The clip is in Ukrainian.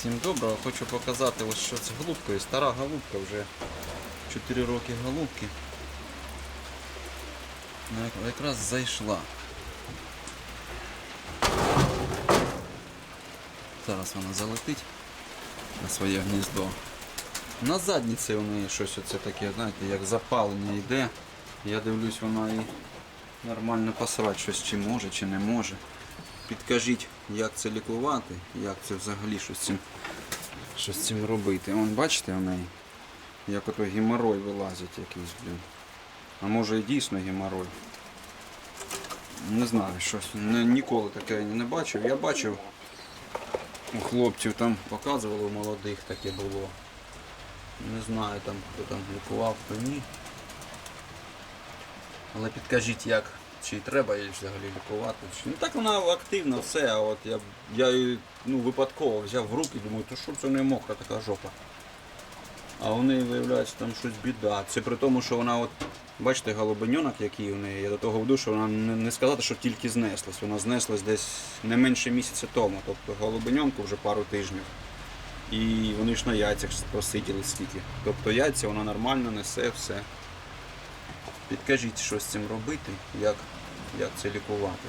Всім доброго, хочу показати ось що з голубкою. Стара голубка вже 4 роки голубки. Якраз зайшла. Зараз вона залетить на своє гніздо. На задніці у неї щось оце таке, знаєте, як запалення йде. Я дивлюсь, вона і нормально посрать щось чи може, чи не може. Підкажіть, як це лікувати, як це взагалі щось цим, що з цим робити. Вон бачите в неї, як ото геморой вилазить якийсь, блін. А може і дійсно геморой. Не знаю, щось. Ніколи таке не бачив. Я бачив у хлопців там показували у молодих таке було. Не знаю там хто там лікував, хто ні. Але підкажіть, як, чи треба її взагалі лікувати. Чи... Ну так вона активна, все, а от я, я її ну, випадково взяв в руки, думаю, то що це не мокра така жопа. А у неї виявляється там щось біда. Це при тому, що вона от, бачите, голубеньонок, який у неї, я до того веду, що вона не, сказати, що тільки знеслась. Вона знеслась десь не менше місяця тому. Тобто голубеньонку вже пару тижнів. І вони ж на яйцях просиділи стільки. Тобто яйця вона нормально несе все. Підкажіть, що з цим робити, як, як це лікувати.